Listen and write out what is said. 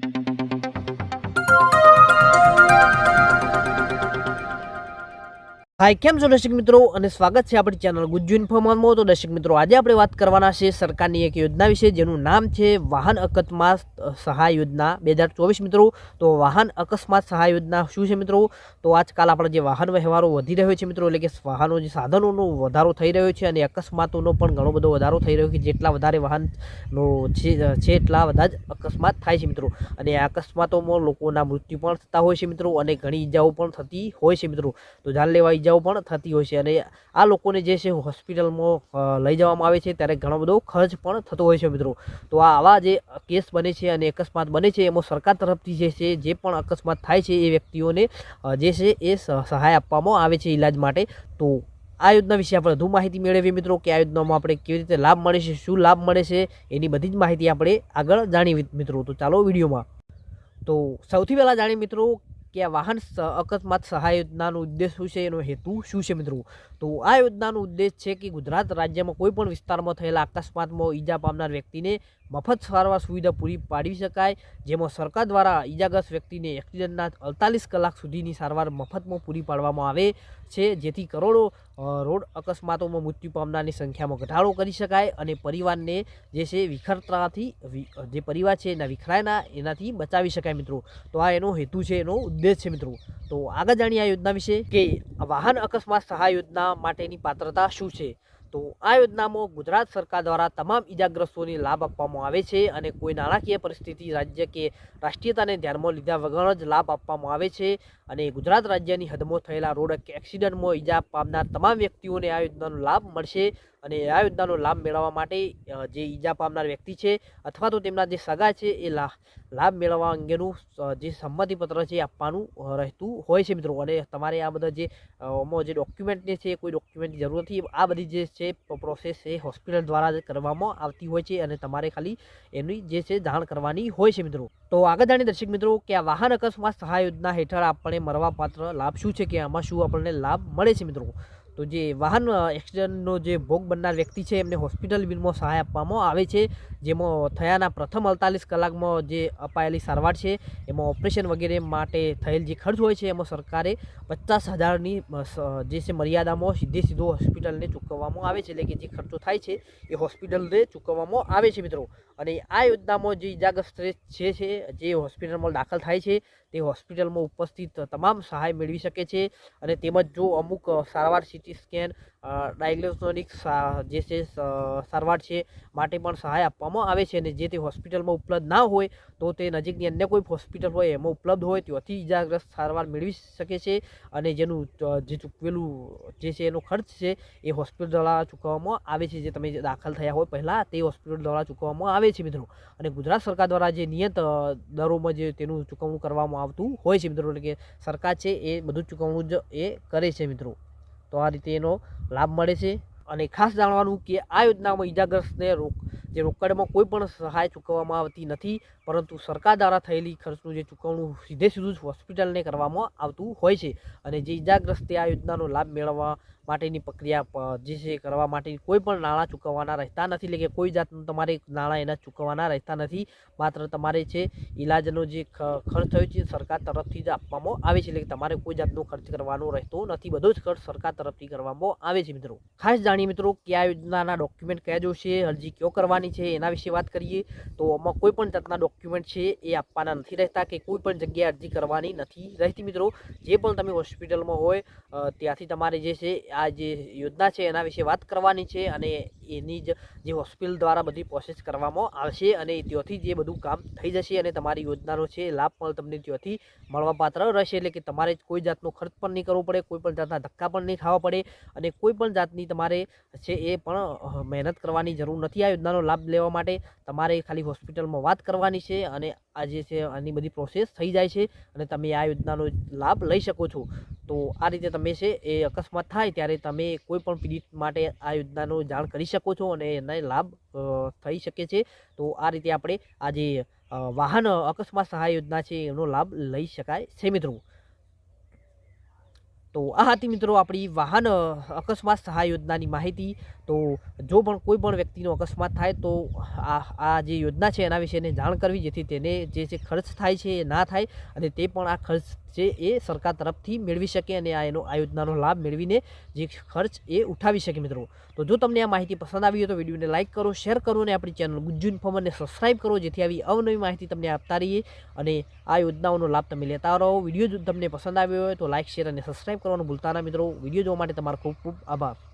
Thank you. હાય, કેમ છો દર્શક મિત્રો? અને સ્વાગત છે આપણી ચેનલ ગુજ્જુ ઇન્ફોર્મમાં તો દર્શક મિત્રો, આજે આપણે વાત કરવાના છે સરકારની એક યોજના વિશે, જેનું નામ છે વાહન અકસ્માત સહાય યોજના બે મિત્રો. તો વાહન અકસ્માત સહાય યોજના શું છે મિત્રો? તો આજકાલ આપણે જે વાહન વ્યવહારો વધી રહ્યો છે મિત્રો, એટલે કે વાહનો, જે સાધનોનો વધારો થઈ રહ્યો છે અને અકસ્માતોનો પણ ઘણો બધો વધારો થઈ રહ્યો છે જેટલા વધારે વાહનનો છે એટલા બધા જ અકસ્માત થાય છે મિત્રો. અને અકસ્માતોમાં લોકોના મૃત્યુ પણ થતા હોય છે મિત્રો, અને ઘણી ઈજાઓ પણ થતી હોય છે મિત્રો. તો જાન લેવા ઈજાઓ પણ થતી હોય છે. અને આ લોકોને જે છે હોસ્પિટલમાં લઈ જવામાં આવે છે, ત્યારે ઘણો બધો ખર્ચ પણ થતો હોય છે મિત્રો. તો આ આવા જે કેસ બને છે અને અકસ્માત બને છે, એમાં સરકાર તરફથી જે છે, જે પણ અકસ્માત થાય છે એ વ્યક્તિઓને જે છે એ સહાય આપવામાં આવે છે ઈલાજ માટે. તો આ યોજના વિશે આપણે વધુ માહિતી મેળવીએ મિત્રો, કે આ યોજનામાં આપણે કેવી રીતે લાભ મળે છે, શું લાભ મળે છે, એની બધી જ માહિતી આપણે આગળ જાણીએ મિત્રો. તો ચાલો વિડીયોમાં. તો સૌથી પહેલાં જાણીએ મિત્રો કે આ વાહન અકસ્માત સહાય યોજનાનો ઉદ્દેશ શું છે, એનો હેતુ શું છે મિત્રો? તો આ યોજનાનો ઉદ્દેશ છે કે ગુજરાત રાજ્યમાં કોઈ પણ વિસ્તારમાં થયેલા અકસ્માતમાં ઈજા પામનાર વ્યક્તિને મફત સારવાર સુવિધા પૂરી પાડવી શકાય, જેમાં સરકાર દ્વારા ઈજાગ્રસ્ત વ્યક્તિને એક્સિડન્ટના અડતાલીસ કલાક સુધીની સારવાર મફતમાં પૂરી પાડવામાં આવે છે, જેથી કરોડો રોડ અકસ્માતોમાં મૃત્યુ પામનારની સંખ્યામાં ઘટાડો કરી શકાય અને પરિવારને જે છે વિખરતાથી જે પરિવાર છે એના વિખરાયના એનાથી બચાવી શકાય મિત્રો. તો આ એનો હેતુ છે, એનો ઉદ્દેશ છે મિત્રો. તો આગળ જાણીએ આ યોજના વિશે કે વાહન અકસ્માત સહાય યોજના માટેની પાત્રતા શું છે? તો આ યોજનામાં ગુજરાત સરકાર દ્વારા તમામ ઈજાગ્રસ્તોને લાભ આપવામાં આવે છે અને કોઈ નાણાકીય પરિસ્થિતિ રાજ્ય કે રાષ્ટ્રીયતાને ધ્યાનમાં લીધા વગર જ લાભ આપવામાં આવે છે અને ગુજરાત રાજ્યની હદમાં થયેલા રોડ એક્સિડન્ટમાં ઈજા પામનાર તમામ વ્યક્તિઓને આ યોજનાનો લાભ મળશે. અને આ યોજનાનો લાભ મેળવવા માટે જે ઈજા પામનાર વ્યક્તિ છે અથવા તો તેમના જે સગા છે, એ લાભ મેળવવા અંગેનું જે સંમતિપત્ર છે આપવાનું રહેતું હોય છે મિત્રો. અને તમારે આ બધા જે જે ડોક્યુમેન્ટની છે કોઈ ડોક્યુમેન્ટની જરૂર નથી. આ બધી જે છે પ્રોસેસ એ હોસ્પિટલ દ્વારા કરવામાં આવતી હોય છે અને તમારે ખાલી એની જે છે જાણ કરવાની હોય છે મિત્રો. તો આગળ જાણીએ દર્શક મિત્રો, કે આ વાહન અકસ્માત સહાય યોજના હેઠળ આપણે મળવાપાત્ર લાભ શું છે, કે આમાં શું આપણને લાભ મળે છે મિત્રો? તો જે વાહન એક્સિડન્ટનો જે ભોગ બનનાર વ્યક્તિ છે, એમને હોસ્પિટલ બિલમાં સહાય આપવામાં આવે છે. જેમાં થયાના પ્રથમ અડતાલીસ કલાકમાં જે અપાયેલી સારવાર છે, એમાં ઓપરેશન વગેરે માટે થયેલ જે ખર્ચ હોય છે, એમાં સરકારે પચાસ હજારની જે છે, મર્યાદામાં સીધે સીધો હોસ્પિટલને ચૂકવવામાં આવે છે. એટલે કે જે ખર્ચો થાય છે, એ હોસ્પિટલને ચૂકવવામાં આવે છે, મિત્રો. અને આ યોજનામાં જે ઇજાગ્રસ્ત છે, જે હોસ્પિટલમાં દાખલ થાય છે તે હોસ્પિટલમાં ઉપસ્થિત તમામ સહાય મેળવી શકે છે અને તેમજ જો અમુક સારવાર સીટી સ્કેન ડાયગ્નોસ્ટિક જે છે સારવાર છે માટે પણ સહાય આપવામાં આવે છે અને જે તે હોસ્પિટલમાં ઉપલબ્ધ ના હોય તો તે નજીકની અન્ય કોઈ હોસ્પિટલ હોય એમાં ઉપલબ્ધ હોય ત્યાંથી ઇજાગ્રસ્ત સારવાર મેળવી શકે છે અને જેનું જે ચૂકવેલું, જે છે એનો ખર્ચ છે એ હોસ્પિટલ દ્વારા ચૂકવવામાં આવે છે. જે તમે દાખલ થયા હોય પહેલાં તે હોસ્પિટલ દ્વારા ચૂકવવામાં આવે છે મિત્રો. અને ગુજરાત સરકાર દ્વારા જે નિયત દરોમાં જે તેનું ચૂકવણું કરવામાં આવતું હોય છે મિત્રો. એટલે કે સરકાર છે એ બધું ચૂકવણું જ એ કરે છે મિત્રો. તો આ રીતે એનો લાભ મળે છે. અને ખાસ જાણવાનું કે આ યોજનામાં ઈજાગ્રસ્તને જે રોકડમાં કોઈ પણ સહાય ચૂકવવામાં આવતી નથી, પરંતુ સરકાર દ્વારા થયેલી ખર્ચનું જે ચૂકવણું સીધે સીધું જ હોસ્પિટલને કરવામાં આવતું હોય છે. અને જે ઈજાગ્રસ્તે આ યોજનાનો લાભ મેળવવા માટેની પ્રક્રિયા જે છે કરવા માટે કોઈ પણ નાણાં ચૂકવવાના રહેતા નથી. એટલે કે કોઈ જાતનું તમારે નાણાં એના ચૂકવવાના રહેતા નથી. માત્ર તમારે છે ઈલાજનો જે ખર્ચ થયો છે સરકાર તરફથી જ આપવામાં આવે છે. એટલે કે તમારે કોઈ જાતનો ખર્ચ કરવાનો રહેતો નથી. બધો જ ખર્ચ સરકાર તરફથી કરવામાં આવે છે મિત્રો. ખાસ જાણીએ મિત્રો, કયા યોજનાના ડોક્યુમેન્ટ કયા જોશે, અરજી કયો કરવાની છે, એના વિશે વાત કરીએ, તો આમાં કોઈ પણ જાતના ડોક્યુમેન્ટ છે એ આપવાના નથી રહેતા કે કોઈ પણ જગ્યાએ અરજી કરવાની નથી રહેતી મિત્રો. જે પણ તમે હોસ્પિટલમાં હોય ત્યાંથી તમારે જે છે આ જે યોજના છે એના વિશે વાત કરવાની છે અને એની જ જે હોસ્પિટલ દ્વારા બધી પ્રોસેસ કરવામાં આવશે અને ત્યાંથી જે બધું કામ થઈ જશે અને તમારી યોજનાનો છે લાભ પણ તમને ત્યાંથી મળવાપાત્ર રહેશે. એટલે કે તમારે કોઈ જાતનો ખર્ચ પણ નહીં કરવો પડે, કોઈ પણ જાતના ધક્કા પણ નહીં ખાવા પડે અને કોઈ પણ જાતની તમારે છે એ પણ મહેનત કરવાની જરૂર નથી આ યોજનાનો લાભ લેવા માટે. તમારે ખાલી હોસ્પિટલમાં વાત કરવાની છે અને આ જે છે આની બધી પ્રોસેસ થઈ જાય છે અને તમે આ યોજનાનો લાભ લઈ શકો છો. તો આ રીતે તમે છે એ અકસ્માત થાય ત્યારે તમે કોઈ પણ પીડિત માટે આ યોજનાનો જાણ કરી શકો છો અને એના લાભ થઈ શકે છે. તો આ રીતે આપણે આ જે વાહન અકસ્માત સહાય યોજના છે એનો લાભ લઈ શકાય છે મિત્રો. તો આ હતી મિત્રો આપણી વાહન અકસ્માત સહાય યોજનાની માહિતી. તો જો પણ કોઈ પણ વ્યક્તિનો અકસ્માત થાય તો આ આ જે યોજના છે એના વિશે એને જાણ કરવી જેથી તેને જે છે ખર્ચ થાય છે એ ના થાય અને તે પણ આ ખર્ચ છે એ સરકાર તરફથી મેળવી શકે અને આ એનો, આ યોજનાનો લાભ મેળવીને જે ખર્ચ એ ઉઠાવી શકે મિત્રો. તો જો તમને આ માહિતી પસંદ આવી હોય તો વિડીયોને લાઇક કરો, શેર કરો અને આપણી ચેનલ ગુજ્જુ ઇન્ફોર્મને સબસ્ક્રાઇબ કરો, જેથી આવી અવનવી માહિતી તમને આપતા રહીએ અને આ યોજનાઓનો લાભ તમે લેતા રહો. વીડિયો જો તમને પસંદ આવ્યો હોય તો લાઇક શેર અને સબસ્ક્રાઇબ કરવાનું ભૂલતા ના મિત્રો. વીડિયો જોવા માટે તમારો ખૂબ ખૂબ આભાર.